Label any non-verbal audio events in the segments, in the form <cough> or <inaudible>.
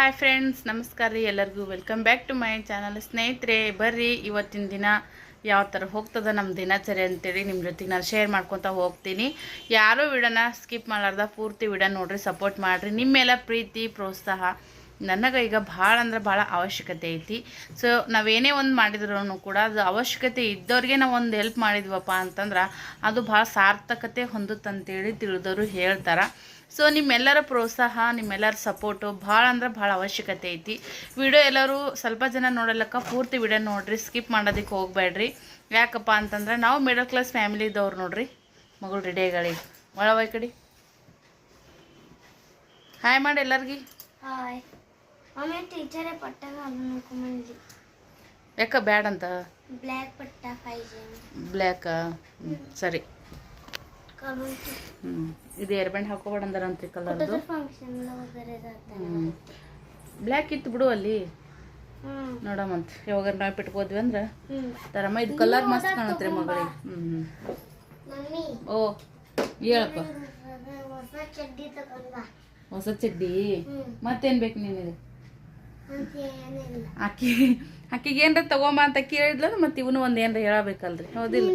Hi friends ನಮಸ್ಕಾರ ರೀ ಎಲ್ಲರಿಗೂ. Welcome back to my channel ಸ್ನೇಹಿತರೆ, ಬರ್ರಿ. ಇವತ್ತಿನ ದಿನ ಯಾವ ಥರ ಹೋಗ್ತದ ನಮ್ಮ ದಿನಚರಿ ಅಂತೇಳಿ ನಿಮ್ಮ ಜೊತೆಗೆ ನಾನು ಶೇರ್ ಮಾಡ್ಕೊತ ಹೋಗ್ತೀನಿ. ಯಾರೂ ವಿಡೋನ ಸ್ಕಿಪ್ ಮಾಡಲಾರ್ದ, ಪೂರ್ತಿ ವಿಡಿಯೋ ನೋಡ್ರಿ ಸಪೋರ್ಟ್ ಮಾಡಿರಿ. ನಿಮ್ಮೆಲ್ಲ ಪ್ರೀತಿ, ಪ್ರೋತ್ಸಾಹ ನನಗೆ ಈಗ ಭಾಳ ಅಂದ್ರೆ ಭಾಳ ಅವಶ್ಯಕತೆ ಐತಿ. ಸೊ ನಾವೇನೇ ಒಂದು ಮಾಡಿದ್ರು ಕೂಡ ಅದು ಅವಶ್ಯಕತೆ ಇದ್ದವ್ರಿಗೆ ನಾವು ಒಂದು ಹೆಲ್ಪ್ ಮಾಡಿದ್ವಪ್ಪ ಅಂತಂದ್ರೆ ಅದು ಭಾಳ ಸಾರ್ಥಕತೆ ಹೊಂದುತ್ತಂತೇಳಿ ತಿಳಿದವರು ಹೇಳ್ತಾರೆ. ಸೊ ನಿಮ್ಮೆಲ್ಲರ ಪ್ರೋತ್ಸಾಹ ನಿಮ್ಮೆಲ್ಲರ ಸಪೋರ್ಟು ಭಾಳ ಅಂದ್ರೆ ಭಾಳ ಅವಶ್ಯಕತೆ ಐತಿ. ವಿಡಿಯೋ ಎಲ್ಲರೂ ಸ್ವಲ್ಪ ಜನ ನೋಡಲಕ್ಕ ಪೂರ್ತಿ ವಿಡಿಯೋ ನೋಡ್ರಿ ಸ್ಕಿಪ್ ಮಾಡೋದಕ್ಕೆ ಹೋಗ್ಬೇಡ್ರಿ. ಯಾಕಪ್ಪ ಅಂತಂದ್ರೆ ನಾವು ಮಿಡಲ್ ಕ್ಲಾಸ್ ಫ್ಯಾಮಿಲಿ ಇದ್ದವ್ರು ನೋಡ್ರಿ ಮಗಳು ರೆಡಿ ಆಗಳಿ ವೈಕಡಿ ಈ ಕಡೆ. ಹಾಯ್ ಮಾಡಿ ಎಲ್ಲರಿಗೆ. ಹಾಯ್ ಟೀಚರೇ ಪಟ್ಟಾಗ ಯಾಕ ಬ್ಯಾಡ್ ಅಂತ ಬ್ಲ್ಯಾಕ್ ಪಟ್ಟ ಬ್ಲ್ಯಾಕ ಸರಿ. ಹ್ಞೂ ಇದು ಏರ್ಬ್ಯಾಂಡ್ ಹಾಕೋಬೇಡ ಅಂತಾರಂತ್ರಿ ಕಲರ್ದು ಹ್ಞೂ ಬ್ಲ್ಯಾಕ್ ಇತ್ತು ಬಿಡು ಅಲ್ಲಿ. ನೋಡಮ್ಮಂತ ನೋಡಮಂತ ಯಾವಾಗ ನಾವು ಬಿಟ್ಕೋದ್ವಿ ಅಂದ್ರೆ? ತರಮ್ಮ ಇದು ಕಲರ್ ಮಸ್ತ್ ಕಾಣತ್ರಿ ಮಗಳಿಗೆ ಹ್ಞೂ ಓ ಹೇಳಪ್ಪ. ಹೊಸ ಚಡ್ಡಿ ಮತ್ತೇನು ಬೇಕು ಏನಿಲ್ಲ. ಆಕಿ ಆಕಿಗೆ ಏನ್ರ ತಗೊಂಬ ಅಂತ ಕೇಳಿದ್ಲ ಮತ್ತೆ ಇವನು ಒಂದ್ ಏನ್ರ ಹೇಳಬೇಕಲ್ರಿ. ಹೌದಿಲ್ಲ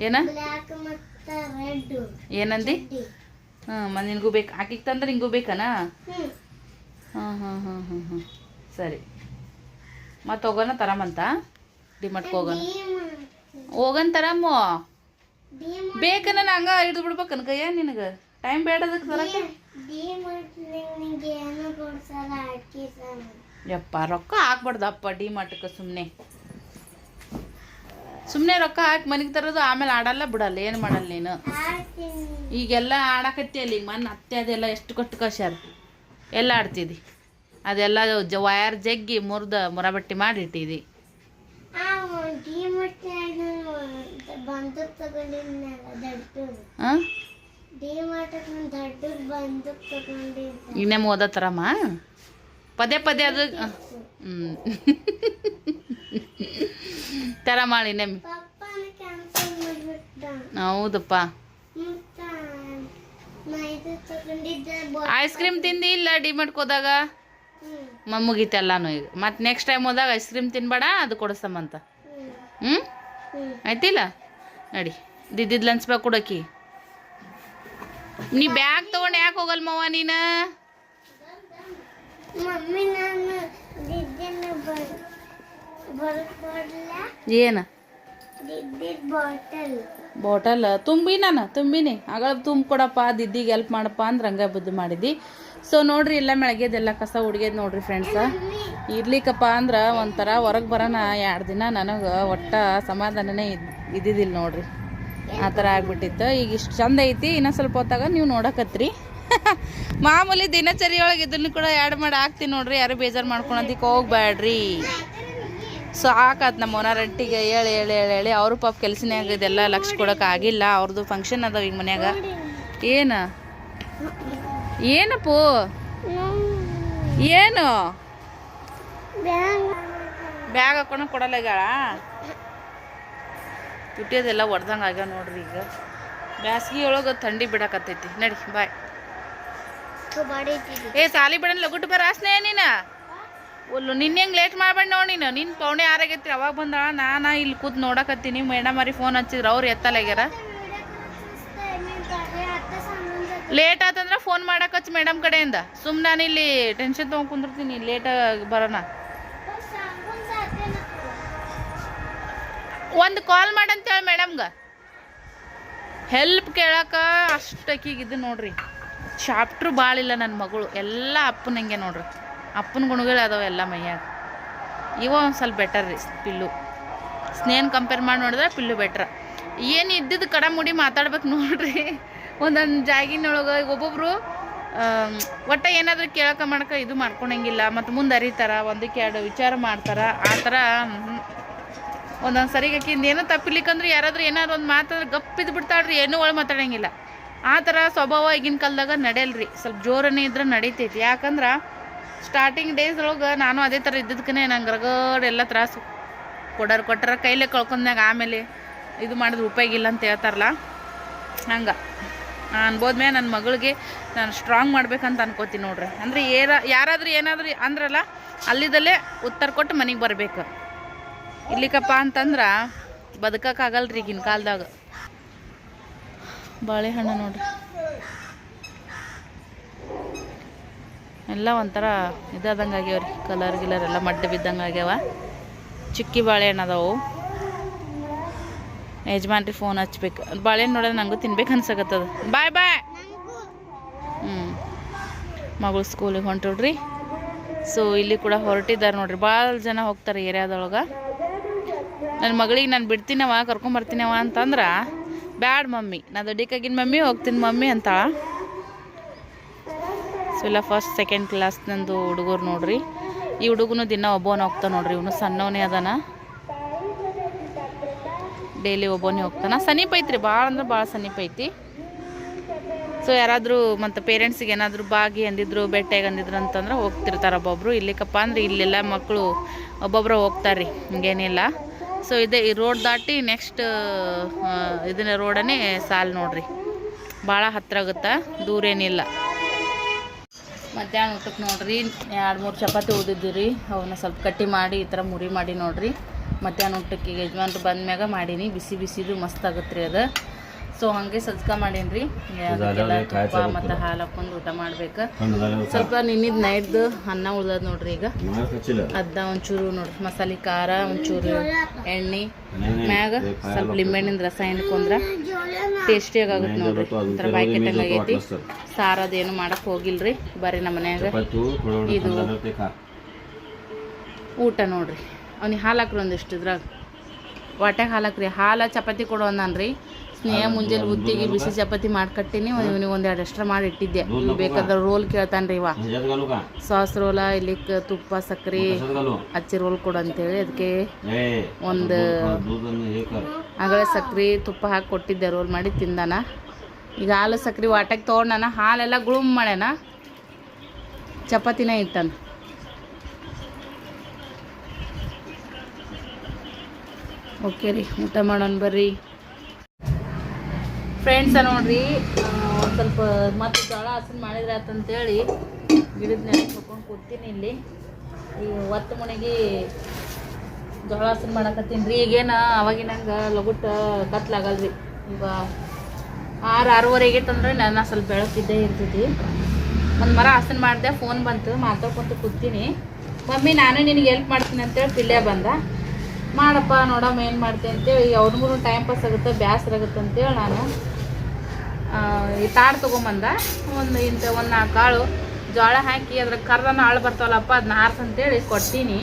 ಏನ? ಮತ್ತ ಏನಂದಿ? ಹಾಂ ಹ್ಮ್ ನಿನಗೂ ಬೇಕು. ಆಕಿಗೆ ತಂದ್ರೆ ನಿಂಗೂ ಬೇಕನಾ? ಹ್ಮ್. ಹಾಂ ಹಾಂ ಹಾಂ ಹಾಂ ಹಾಂ. ಸರಿ. ಮತ್ತೆ ಹೋಗೋಣ ತರಮಂತ ಡಿಮಾರ್ಟ್ಗೆ ಹೋಗೋಣ. ಹೋಗನ್ ತರಮ್ಮ ಬೇಕನ ಹಂಗ ಹಿಡಿದು ಬಿಡ್ಬೇಕನ್ ಕೈಯ ನಿನಗೆ? ಟೈಮ್ ಬೇಡ ಅದಕ್ಕೆ ತರಕ್ಕೆ ಯಪ್ಪ ರೊಕ್ಕ ಹಾಕ್ಬಾರ್ದಪ್ಪ ಡಿಮಟ್ಕ ಸುಮ್ಮನೆ ಸುಮ್ಮನೆ ರೊಕ್ಕ ಹಾಕಿ ಮನೆಗೆ ತರೋದು ಆಮೇಲೆ ಆಡಲ್ಲ ಬಿಡಲ್ಲ ಏನು ಮಾಡಲ್ಲ ನೀನು? ಈಗೆಲ್ಲ ಆಡಕತ್ತಿಯಲ್ಲಿ ಈಗ ಮನ್ನ ಅತ್ತೆ ಅದೆಲ್ಲ ಎಷ್ಟು ಕೊಟ್ಟು ಕಳ್ಸ್ಯಾರ? ಎಲ್ಲ ಆಡ್ತಿದ್ದಿ ಅದೆಲ್ಲ ಜ ವಯರ್ ಜಗ್ಗಿ ಮುರಿದ ಮುರಬಟ್ಟಿ ಮಾಡಿ ಇಟ್ಟಿದ್ದಿ ಆ ಡಿ ಮತ್ತೆ ಬಂದೂಕ್ ತಗೊಂಡಿದ್ನಲ್ಲ ದೊಡ್ಡದು ಹಾಂ ಡಿ ಮಾರ್ಟಕ್ ನಾನು ದೊಡ್ಡದು ಬಂದೂಕ್ ತಗೊಂಡಿದ್ದೆ ಇನ್ನೇಮ್ ಓದೋ ಥರಮ್ಮ ಪದೇ ಪದೇ ಅದು ಹ್ಞೂ <laughs> ಥರ ಮಾಡಿ ನಿಮ್ಮ ಹೌದಪ್ಪ. ಐಸ್ ಕ್ರೀಮ್ ತಿಂದಿ ಇಲ್ಲ ಡಿಮಾರ್ಟ್ಗೆ ಹೋದಾಗ? ಹ್ಞೂ ಈಗ. ಮತ್ತೆ ನೆಕ್ಸ್ಟ್ ಟೈಮ್ ಹೋದಾಗ ಐಸ್ ಕ್ರೀಮ್ ತಿನ್ಬೇಡ ಅದು ಕೊಡಿಸಮ್ಮಂತ ಹ್ಞೂ ಆಯ್ತಿಲ್ಲ? ನಡಿ. ದಿದ್ದಿದ್ ಲಂಚ್ ಬ್ಯಾಗ್ ಕೊಡೋಕಿ. ನೀ ಬ್ಯಾಗ್ ತೊಗೊಂಡು ಯಾಕೆ ಹೋಗಲ್ ಮವ್ವ ನೀನು ಏನು? ಬಾಟಲ್ ತುಂಬಿ ನಾನು ತುಂಬಿನಿ. ಆಗಳ ತುಂಬಿ ಕೊಡಪ್ಪ ದಿದ್ದಿಗೆ ಹೆಲ್ಪ್ ಮಾಡಪ್ಪ ಅಂದ್ರೆ ಹಂಗೆ ಬುದ್ಧಿ ಮಾಡಿದ್ದಿ ಸೊ ನೋಡ್ರಿ ಎಲ್ಲ ಮೆಳಗ್ಗೆದೆಲ್ಲ ಕಸ ಹುಡ್ಗ್ಯದ ನೋಡ್ರಿ ಫ್ರೆಂಡ್ಸ ಇರ್ಲಿಕ್ಕಪ್ಪ ಅಂದ್ರೆ ಒಂಥರ ಹೊರಗೆ ಬರೋಣ ಎರಡು ದಿನ ನನಗೆ ಒಟ್ಟ ಸಮಾಧಾನನೇ ಇದ್ ಇದ್ದಿದ್ದಿಲ್ಲ ನೋಡ್ರಿ. ಆ ಥರ ಆಗ್ಬಿಟ್ಟಿತ್ತು. ಈಗ ಇಷ್ಟು ಚಂದ ಐತಿ ಇನ್ನೂ ಸ್ವಲ್ಪ ಹೊತ್ತಾಗ ನೀವು ನೋಡಕತ್ರಿ. <laughs> ಮಾಮೂಲಿ ದಿನಚರಿ ಒಳಗೆ ಇದನ್ನು ಕೂಡ ಎರಡು ಮಾಡಿ ಹಾಕ್ತೀನಿ ನೋಡ್ರಿ. ಯಾರು ಬೇಜಾರು ಮಾಡ್ಕೊಳೋದಕ್ಕೆ ಹೋಗ್ಬೇಡ್ರಿ ಸಾಕಾತ್ ನಮ್ಮ ಓನರಂಟಿಗೆ ಹೇಳಿ ಹೇಳಿ ಹೇಳಿ ಹೇಳಿ ಅವರು ಪಾಪ ಕೆಲಸನಾಗ ಇದೆಲ್ಲ ಲಕ್ಷ ಕೊಡೋಕ್ಕಾಗಿಲ್ಲ ಆಗಿಲ್ಲ. ಅವ್ರದ್ದು ಫಂಕ್ಷನ್ ಅದಾವ ಈಗ ಮನ್ಯಾಗ. ಏನು? ಏನಪ್ಪು? ಏನು? ಬ್ಯಾಗ್ ಹಾಕೊಂಡು ಕೊಡಲ್ಲ ಈಗ ತುಟ್ಟಿಯೋದೆಲ್ಲ ಒಡ್ದಂಗೆ ಆಗ್ಯಾವ ನೋಡ್ರಿ ಈಗ. ಬ್ಯಾಸ್ಗಿ ಒಳಗೆ ಥಂಡಿ ಬಿಡಕತ್ತೈತಿ. ನಡಿ ಬಾಯ್. ಏ ಸಾಲಿ ಬಿಡನ್ ಲಗುಟ್ಟು ಬರ ಆಸ್ನೇ ನೀನ? ಒಲ್ಲು ನಿನ್ನ ಹೆಂಗೆ ಲೇಟ್ ಮಾಡ್ಬೇಡ ನೋಡಿ ನೀನು? ನಿನ್ನ ಪೌಣೆ ಯಾರಾಗೈತಿ ಅವಾಗ ಬಂದಾಳ ನಾನು ಇಲ್ಲಿ ಕೂತ್ ನೋಡಕತ್ತೀನಿ. ಮೇಡಮ್ ಅವ್ರಿಗೆ ಫೋನ್ ಹಚ್ಚಿದ್ರು, ಅವ್ರು ಎತ್ತಲಾಗ್ಯಾರ ಲೇಟ್ ಆತಂದ್ರೆ ಫೋನ್ ಮಾಡಕ್ ಹಚ್ಚಿ ಮೇಡಮ್ ಕಡೆಯಿಂದ. ಸುಮ್ಮನೆ ನಾನು ಇಲ್ಲಿ ಟೆನ್ಷನ್ ತೊಗೊಂಡು ಕುಂದಿರ್ತೀನಿ ಲೇಟ್ ಬರೋಣ ಒಂದು ಕಾಲ್ ಮಾಡಂತೇಳಿ ಮೇಡಮ್ಗೆ. ಹೆಲ್ಪ್ ಕೇಳಕ್ಕೆ ಅಷ್ಟಕ್ಕಿಗಿದ್ದು ನೋಡ್ರಿ. ಚಾಪ್ಟ್ರು ಭಾಳ ಇಲ್ಲ ನನ್ನ ಮಗಳು. ಎಲ್ಲ ಅಪ್ಪನಂಗೆ ನೋಡ್ರಿ. ಅಪ್ಪನ ಗುಣಗಳು ಅದಾವೆ ಎಲ್ಲ ಮೈಯಾಗ. ಇವ ಒಂದು ಸ್ವಲ್ಪ ಬೆಟರ್ ರೀ, ಪಿಲ್ಲು. ಸ್ನೇಹನ್ ಕಂಪೇರ್ ಮಾಡಿ ನೋಡಿದ್ರೆ ಪಿಲ್ಲು ಬೆಟ್ರ ಏನು ಇದ್ದಿದ್ದು ಕಡ ಮುಡಿ ಮಾತಾಡ್ಬೇಕು ನೋಡ್ರಿ. ಒಂದೊಂದು ಜಾಗಿನೊಳಗೆ ಒಬ್ಬೊಬ್ರು ಒಟ್ಟ ಏನಾದರೂ ಕೇಳಕ ಮಾಡಕ ಇದು ಮಾಡ್ಕೊಳಂಗಿಲ್ಲ ಮತ್ತು ಮುಂದೆ ಅರಿತಾರ, ಒಂದಕ್ಕೆ ಎರಡು ವಿಚಾರ ಮಾಡ್ತಾರೆ, ಆ ಥರ ಒಂದೊಂದು ಸರಿಗೆ ಆಕಿಂದ ಏನೋ ತಪ್ಪಿಲಿಕ್ಕಂದ್ರೆ ಯಾರಾದ್ರೂ ಏನಾದ್ರು ಒಂದು ಮಾತಾದ್ರೆ ಗಪ್ಪಿದ್ದು ಬಿಡ್ತಾಳ್ರಿ, ಏನೂ ಒಳ ಮಾತಾಡಂಗಿಲ್ಲ. ಆ ಥರ ಸ್ವಭಾವ ಈಗಿನ ಕಾಲದಾಗ ನಡೆಯಲ್ರಿ. ಸ್ವಲ್ಪ ಜೋರನೇ ಇದ್ರೆ ನಡೀತೈತಿ. ಯಾಕಂದ್ರೆ ಸ್ಟಾರ್ಟಿಂಗ್ ಡೇಸ್ ಒಳಗೆ ನಾನು ಅದೇ ಥರ ಇದ್ದದಕ್ಕೆ ನಂಗೆ ರಗಡ್ ಎಲ್ಲ ತ್ರಾಸು ಕೊಡೋರು ಕೊಟ್ಟರ ಕೈಲೇ ಕಳ್ಕೊಂಡಾಗ ಆಮೇಲೆ ಇದು ಮಾಡಿದ್ರೆ ಉಪಯೋಗ ಇಲ್ಲ ಅಂತ ಹೇಳ್ತಾರಲ್ಲ, ಹಂಗೆ. ಅನ್ಬೋದ್ಮೇ ನನ್ನ ಮಗಳಿಗೆ ನಾನು ಸ್ಟ್ರಾಂಗ್ ಮಾಡ್ಬೇಕಂತ ಅನ್ಕೋತೀನಿ ನೋಡ್ರಿ. ಅಂದ್ರೆ ಏರ, ಯಾರಾದರೂ ಏನಾದರೂ ಅಂದ್ರಲ್ಲ, ಅಲ್ಲಿದಲ್ಲೇ ಉತ್ತರ ಕೊಟ್ಟು ಮನೆಗೆ ಬರಬೇಕು. ಇಲ್ಲಿಕಪ್ಪ ಅಂತಂದ್ರೆ ಬದುಕಕ್ಕಾಗಲ್ರಿ ಈಗಿನ ಕಾಲದಾಗ. ಬಾಳೆಹಣ್ಣು ನೋಡ್ರಿ. ಎಲ್ಲ ಒಂಥರ ಇದಾದಂಗೆ ಆಗ್ಯಾವ್ರಿ ಕಲರ್ ಗಿಲರ್ ಎಲ್ಲ ಮಡ್ಡೆ ಬಿದ್ದಂಗೆ ಆಗ್ಯಾವ. ಚಿಕ್ಕಿ ಬಾಳೆಹಣ್ಣು ಅದಾವು. ಯಜಮಾನ್ರಿ ಫೋನ್ ಹಚ್ಬೇಕು. ಬಾಳೆಹಣ್ಣು ನೋಡಿದ್ರೆ ನಂಗೂ ತಿನ್ಬೇಕು ಅನ್ಸಕತ್ತದ. ಬಾಯ್ ಬಾಯ್ ಹ್ಞೂ ಮಗಳು ಸ್ಕೂಲಿಗೆ ಹೊಂಟುಡ್ರಿ ಸೊ ಇಲ್ಲಿ ಕೂಡ ಹೊರಟಿದ್ದಾರೆ ನೋಡ್ರಿ. ಭಾಳ ಜನ ಹೋಗ್ತಾರೆ ಏರಿಯಾದೊಳಗೆ. ನನ್ನ ಮಗಳಿಗೆ ನಾನು ಬಿಡ್ತೀನವ ಕರ್ಕೊಂಬರ್ತೀನವ ಅಂತಂದ್ರೆ, ಬ್ಯಾಡ್ ಮಮ್ಮಿ. ನಾ ದೊಡ್ಡಿಕಾಗಿನ ಮಮ್ಮಿ, ಹೋಗ್ತೀನಿ ಮಮ್ಮಿ ಅಂತಾಳ. ಇಲ್ಲ ಫಸ್ಟ್ ಸೆಕೆಂಡ್ ಕ್ಲಾಸ್ ನಂದು ಹುಡುಗರು ನೋಡ್ರಿ. ಈ ಹುಡುಗನು ದಿನ ಒಬ್ಬನ ಹೋಗ್ತಾನೆ ನೋಡ್ರಿ, ಇವನು ಸಣ್ಣವನೇ ಅದಾನ. ಡೈಲಿ ಒಬ್ಬನೇ ಹೋಗ್ತಾನ. ಸಮೀಪ ಐತ್ರಿ ಭಾಳ ಅಂದ್ರೆ ಭಾಳ ಸಮೀಪ ಐತಿ. ಸೊ ಯಾರಾದರೂ ಮತ್ತು ಪೇರೆಂಟ್ಸಿಗೆ ಏನಾದರೂ ಬಾಗಿ ಅಂದಿದ್ರು, ಬೆಟ್ಟಾಗಿ ಅಂದಿದ್ರು ಅಂತಂದ್ರೆ ಹೋಗ್ತಿರ್ತಾರೆ ಒಬ್ಬೊಬ್ರು. ಇಲ್ಲಿಕಪ್ಪ ಅಂದ್ರೆ ಇಲ್ಲೆಲ್ಲ ಮಕ್ಕಳು ಒಬ್ಬೊಬ್ರು ಹೋಗ್ತಾರೆ ಹಿಂಗೇನಿಲ್ಲ. ಸೊ ಇದೇ ಈ ರೋಡ್ ದಾಟಿ ನೆಕ್ಸ್ಟ್ ಇದನ್ನ ರೋಡನೇ ಸಾಲ್ ನೋಡ್ರಿ. ಭಾಳ ಹತ್ರ ಆಗುತ್ತಾ? ದೂರ ಏನಿಲ್ಲ ಮಧ್ಯಾಹ್ನ ಊಟಕ್ಕೆ ನೋಡ್ರಿ. ಎರಡು ಮೂರು ಚಪಾತಿ ಉಳಿದಿದ್ದು ರೀ. ಅವನ್ನ ಸ್ವಲ್ಪ ಕಟ್ಟಿ ಮಾಡಿ ಈ ಥರ ಮುರಿ ಮಾಡಿ ನೋಡ್ರಿ. ಮಧ್ಯಾಹ್ನ ಊಟಕ್ಕೆ ಈಗ ಯಜಮಾನ್ರು ಬಂದ್ಮ್ಯಾಗ ಮಾಡೀನಿ. ಬಿಸಿ ಬಿಸಿದು ಮಸ್ತ್ ಆಗುತ್ತೆ ರೀ ಅದು. ಸೊ ಹಾಗೆ ಸಜ್ಕ ಮಾಡೀನಿ ರೀ ತುಪ್ಪ ಮತ್ತು ಹಾಲು ಹಾಕೊಂಡು ಊಟ ಮಾಡ್ಬೇಕು. ಸ್ವಲ್ಪ ನಿನ್ನಿದ್ದು ನೈಟ್ದು ಅನ್ನ ಉಳ್ದದ ನೋಡ್ರಿ ಈಗ. ಅದ್ನ ಒಂಚೂರು ನೋಡ್ರಿ. ಮಸಾಲೆ ಖಾರ ಒಂಚೂರು ಎಣ್ಣೆ. ಮ್ಯಾಗ ಸ್ವಲ್ಪ ಲಿಂಬೆಣ್ಣಿನ ರಸ ಹಿಂಡ್ಕೊಂಡ್ರ ಟೇಸ್ಟಿಯಾಗಿ ಆಗುತ್ತೆ ನೋಡ್ರಿ. ಒಂಥರ ಬಾಯಿ ಕೆಟ್ಟಂಗೆ ಆಗೈತಿ ಸಾರು ಅದೇನು ಮಾಡಕ್ಕೆ ಹೋಗಿಲ್ರಿ ಬರ್ರಿ ನಮ್ಮ ಮನ್ಯಾಗ. ಇದು ಊಟ ನೋಡ್ರಿ. ಅವ್ನಿಗೆ ಹಾಲು ಹಾಕ್ರಿ ಒಂದಿಷ್ಟು ಇದ್ರಾಗ. ವಾಟ್ಯಾಗ ಹಾಲು ಹಾಕ್ರಿ. ಹಾಲು ಚಪಾತಿ ಕೊಡು ರೀ ಸ್ನೇಹ ಮುಂಜಾನೆ ಉತ್ತಿಗೆ ಬಿಸಿ ಚಪಾತಿ ಮಾಡ್ಕಟ್ಟಿನಿ. ಇವನಿಗೆ ಎರಡು ಎಕ್ಸ್ಟ್ರಾ ಮಾಡಿ ಇಟ್ಟಿದ್ದೆ. ಬೇಕಾದ್ರೆ ರೋಲ್ ಕೇಳ್ತಾನ್ರಿ ಇವ. ಸಾಸ್ ರೋಲ ಇಲ್ಲಿಕ್ ತುಪ್ಪ ಸಕ್ಕರೆ ಹಚ್ಚಿ ರೋಲ್ ಕೊಡು ಅಂತೇಳಿ ಅದಕ್ಕೆ ಒಂದು ಆಗಲೇ ಸಕ್ಕರೆ ತುಪ್ಪ ಹಾಕಿ ಕೊಟ್ಟಿದ್ದೆ. ರೋಲ್ ಮಾಡಿ ತಿಂದಾನ. ಈಗ ಹಾಲು ಸಕ್ರೆ ವಾಟಕ್ಕೆ ತೊಗೊಂಡನ, ಹಾಲೆಲ್ಲ ಗುಳುಮ್ ಮಾಡ್ಯಾನ. ಚಪಾತಿನ ಇಟ್ಟಾನ. ಓಕೆ ರೀ, ಊಟ ಮಾಡೋಣ ಬರ್ರಿ. ಫ್ರೆಂಡ್ಸ ನೋಡ್ರಿ ಒಂದು ಸ್ವಲ್ಪ ಮತ್ತೆ ಜೋಳ ಹಸನ್ ಮಾಡಿದ್ರೆ ಆತಂತೇಳಿ ಗಿಡದ ನೆನಪು ಹಾಕೊಂಡು ಕೂತೀನಿ ಇಲ್ಲಿ. ಈ ಒತ್ತು ಮನೆಗೆ ಜೋಳ ಹಸನ್ ಮಾಡಕತ್ತೀನಿ ರೀ. ಈಗೇನು ಅವಾಗಿನಂಗೆ ಲಗುಟ್ ಕತ್ಲಾಗಲ್ರಿ. ಈಗ ಆರು ಆರೂವರೆಗೆ ತಂದ್ರೆ ನನ್ನ ಸ್ವಲ್ಪ ಬೆಳಕಿದ್ದೇ ಇರ್ತೈತಿ. ಒಂದು ಮರ ಹಸನ್ ಮಾಡಿದೆ ಫೋನ್ ಬಂತು, ಮಾತಾಡ್ಕೊಂತ ಕೂತೀನಿ. ಮಮ್ಮಿ, ನಾನು ನಿನಗೆ ಹೆಲ್ಪ್ ಮಾಡ್ತೀನಿ ಅಂತೇಳಿ ಪಿಲ್ಲೆ ಬಂದ. ಮಾಡಪ್ಪ, ನೋಡಮ್ಮ, ಏನು ಮಾಡ್ತೀನಿ ಅಂತೇಳಿ ಅವ್ರಿಗೂ ಟೈಮ್ ಪಾಸ್ ಆಗುತ್ತೆ, ಬ್ಯಾಸ್ರ ಆಗುತ್ತೆ ಅಂತೇಳಿ ನಾನು ಈ ತಾಡು ತೊಗೊಂಬಂದ. ಒಂದು ಇಂಥ ಒಂದು ನಾಲ್ಕು ಕಾಳು ಜೋಳ ಹಾಕಿ, ಅದ್ರ ಕರ್ರನ್ನ ಆಳು ಬರ್ತಾವಲ್ಲಪ್ಪ ಅದನ್ನ ಆರ್ಸಂತೇಳಿ ಕೊಡ್ತೀನಿ.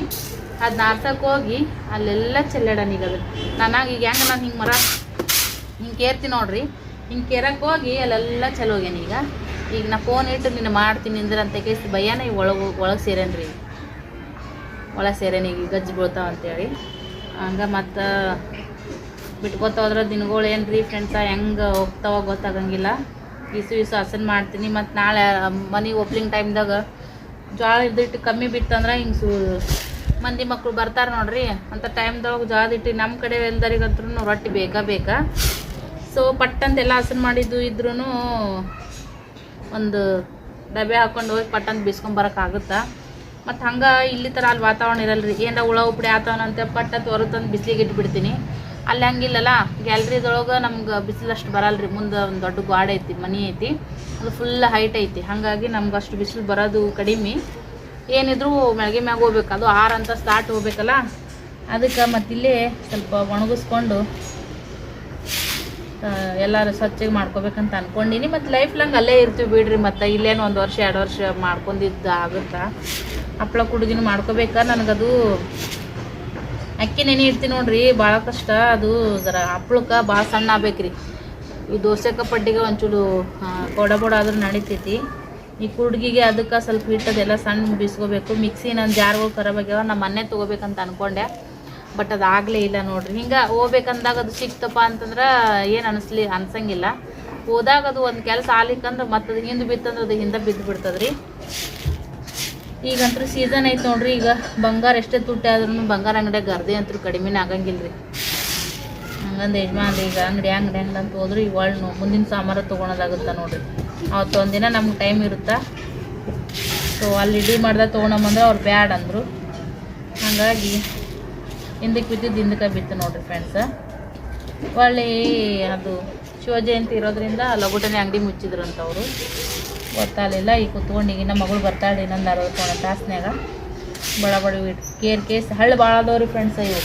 ಅದನ್ನ ಆರ್ಸಕ್ಕೆ ಹೋಗಿ, ಅಲ್ಲೆಲ್ಲ ಚೆಲ್ಲಡ ಈಗ ಅದು. ನನಗೆ ಈಗ ಹೆಂಗೆ ನಾನು ಹಿಂಗೆ ಮರ ಹಿಂಗೆ ಕೇರ್ತೀನಿ ನೋಡ್ರಿ. ಹಿಂಗೆ ಕೇರಕ್ಕೆ ಹೋಗಿ ಅಲ್ಲೆಲ್ಲ ಚಲೋ ಹೋಗ್ಯಾನ ಈಗ. ಈಗ ನಾ ಫೋನ್ ಇಟ್ಟು ನಿನ್ನ ಮಾಡ್ತೀನಿ ಅಂದ್ರೆ ಅಂತ ಕೇಸಿ ಭಯನ ಈಗ ಒಳಗೆ ಒಳಗೆ ಸೇರೇನ್ರಿ ಒಳಗೆ ಸೇರೇನಿ ಈಗ ಗಜ್ಜಿ ಬೀಳ್ತಾವ ಅಂತೇಳಿ. ಹಂಗೆ ಮತ್ತು ಬಿಟ್ಕೋತ ಹೋದ್ರೆ ದಿನಗಳು ಏನು ರೀ ಫ್ರೆಂಡ್ಸ ಹೆಂಗೆ ಹೋಗ್ತಾವ ಗೊತ್ತಾಗಂಗಿಲ್ಲ. ಇಸು ಇಸು ಹಸನ್ ಮಾಡ್ತೀನಿ. ಮತ್ತು ನಾಳೆ ಮನೆ ಓಪ್ಲಿಂಗ್ ಟೈಮ್ದಾಗ ಜ್ವಾಳ ಇದ್ದಿಟ್ಟು ಕಮ್ಮಿ ಬಿತ್ತಂದ್ರೆ ಹಿಂಗೆ ಸು, ಮಂದಿ ಮಕ್ಕಳು ಬರ್ತಾರೆ ನೋಡ್ರಿ. ಅಂಥ ಟೈಮ್ದೊಳಗೆ ಇಟ್ಟು ನಮ್ಮ ಕಡೆ ಎಲ್ಲರಿಗಂತ್ರೂ ರೊಟ್ಟಿ ಬೇಕಾ ಬೇಕಾ? ಸೊ ಪಟ್ಟಂತೆಲ್ಲ ಹಸನ್ ಮಾಡಿದ್ದು ಇದ್ರೂ ಒಂದು ಡಬ್ಬೆ ಹಾಕೊಂಡು ಹೋಗಿ ಪಟ್ಟಂತ ಬಿಸ್ಕೊಂಬರೋಕ್ಕಾಗುತ್ತಾ ಮತ್ತು ಹಂಗೆ ಇಲ್ಲಿ ಥರ ಅಲ್ಲಿ ವಾತಾವರಣ ಇರಲ್ರಿ. ಏನಾರ ಹುಳ ಉಪ್ಪಡಿ ಆತವನ ಅಂತ ಪಟ್ಟ ಹೊರತಂದು ಬಿಸಿಲಿಗೆ ಇಟ್ಬಿಡ್ತೀನಿ. ಅಲ್ಲಿ ಹಂಗಿಲ್ಲಲ್ಲ, ಗ್ಯಾಲ್ರಿದೊಳಗೆ ನಮ್ಗೆ ಬಿಸಿಲಷ್ಟು ಬರಲ್ರಿ. ಮುಂದೆ ಒಂದು ದೊಡ್ಡ ಗಾಡೆ ಐತಿ, ಮನೆ ಐತಿ. ಅದು ಫುಲ್ ಹೈಟ್ ಐತಿ. ಹಾಗಾಗಿ ನಮ್ಗೆ ಅಷ್ಟು ಬಿಸಿಲು ಬರೋದು ಕಡಿಮೆ. ಏನಿದ್ರೂ ಮೆಳಗೆ ಮ್ಯಾಗ ಹೋಗ್ಬೇಕು. ಅದು ಆರು ಅಂತ ಸ್ಟಾರ್ಟ್ ಹೋಗ್ಬೇಕಲ್ಲ? ಅದಕ್ಕೆ ಮತ್ತಿಲ್ಲೇ ಸ್ವಲ್ಪ ಒಣಗಿಸ್ಕೊಂಡು ಎಲ್ಲರೂ ಸ್ವಚ್ಛಗೆ ಮಾಡ್ಕೋಬೇಕಂತ ಅನ್ಕೊಂಡಿನಿ, ಮತ್ತು ಲೈಫ್ ಲಾಂಗ್ ಅಲ್ಲೇ ಇರ್ತೀವಿ ಬಿಡ್ರಿ, ಮತ್ತು ಇಲ್ಲೇನು ಒಂದು ವರ್ಷ, ಎರಡು ವರ್ಷ ಮಾಡ್ಕೊಂಡಿದ್ದು ಆಗುತ್ತಾ? ಹಪ್ಳ ಕುಡ್ಗಿನೂ ಮಾಡ್ಕೋಬೇಕಾ, ನನಗದು ಅಕ್ಕಿ ನೆನೆ ಇಡ್ತೀನಿ ನೋಡ್ರಿ ಭಾಳ ಕಷ್ಟ, ಅದು ಜರ ಹಪ್ಳಕ್ಕೆ ಭಾಳ ಸಣ್ಣ ಆಗ್ಬೇಕ್ರಿ. ಈ ದೋಸೆಕ ಪಡ್ಡಿಗೆ ಒಂಚೂರು ಕೊಡ ಬೋಡ ಆದ್ರೂ ನಡಿತೈತಿ. ಈ ಕುಡ್ಗಿಗೆ ಅದಕ್ಕೆ ಸ್ವಲ್ಪ ಹಿಟ್ಟದೆಲ್ಲ ಸಣ್ಣ ಬಿಸ್ಕೋಬೇಕು ಮಿಕ್ಸಿ ನನ್ನ ಜಾರ್ಗಳು ಖರಾಬ್ ಆಗ್ಯಾವ ನಮ್ಮ ಮನೆ ತೊಗೋಬೇಕಂತ ಅನ್ಕೊಂಡೆ. ಬಟ್ ಅದು ಆಗಲೇ ಇಲ್ಲ ನೋಡ್ರಿ. ಹಿಂಗೆ ಹೋಗ್ಬೇಕಂದಾಗ ಅದು ಸಿಕ್ತಪ್ಪ ಅಂತಂದ್ರೆ ಏನು ಅನಿಸ್ಲಿ ಅನ್ಸಂಗಿಲ್ಲ. ಹೋದಾಗ ಅದು ಒಂದು ಕೆಲಸ ಆಗ್ಲಿಕ್ಕಂದ್ರೆ ಅದು ಹಿಂದೆ ಬಿತ್ತಂದ್ರೆ ಅದು ಹಿಂದೆ ಬಿದ್ದು ಬಿಡ್ತದ್ರಿ. ಈಗಂತೂ ಸೀಸನ್ ಐತೆ ನೋಡ್ರಿ, ಈಗ ಬಂಗಾರ ಎಷ್ಟೇ ತುಟ್ಟಿ ಆದ್ರೂ ಬಂಗಾರ ಅಂಗಡಿಯಾಗ ಗರ್ದೆ ಅಂತೂ ಕಡಿಮೆನೇ ಆಗಂಗಿಲ್ಲ ರೀ ಹಂಗಂದು ಯಜಮಾನ್ ಈಗ ಅಂಗಡಿ ಅಂಗಡಿ ಅಂಗಡಿ ಅಂತ ಹೋದ್ರೆ ನೋ ಮುಂದಿನ ಸಾಮಾರ ತೊಗೊಳೋದಾಗುತ್ತಾ ನೋಡ್ರಿ. ಅವತ್ತು ಒಂದಿನ ನಮ್ಗೆ ಟೈಮ್ ಇರುತ್ತಾ. ಸೊ ಅಲ್ಲಿ ಇಡೀ ಮಾಡ್ದೆ ತೊಗೊಳಂಬಂದ್ರೆ ಅವ್ರು ಬ್ಯಾಡ್ ಅಂದರು. ಹಾಗಾಗಿ ಹಿಂದಕ್ಕೆ ಬಿದ್ದಿದ್ದು ಹಿಂದಕ್ಕೆ ಬಿತ್ತು ನೋಡ್ರಿ ಫ್ರೆಂಡ್ಸ ಒಳ್ಳೆ ಅದು ಶಿವಜಯಂತಿ ಇರೋದ್ರಿಂದ ಲಗುಟನೆ ಅಂಗಡಿ ಮುಚ್ಚಿದ್ರಂತ ಅವರು. ಗೊತ್ತಾಗಲಿಲ್ಲ ಈಗ ಕುತ್ಕೊಂಡು ಈಗಿನ ಮಗಳು ಬರ್ತಾಳೆ ಇನ್ನೊಂದು ಅರವತ್ತು ಒಂದು ತಾಸ್ನ್ಯಾಗ. ಬಡ ಬಡ ಕೇರ್ ಕೇಸ್, ಹಳ್ಳು ಭಾಳ ಅದಾವ್ರಿ ಫ್ರೆಂಡ್ಸ ಇವು.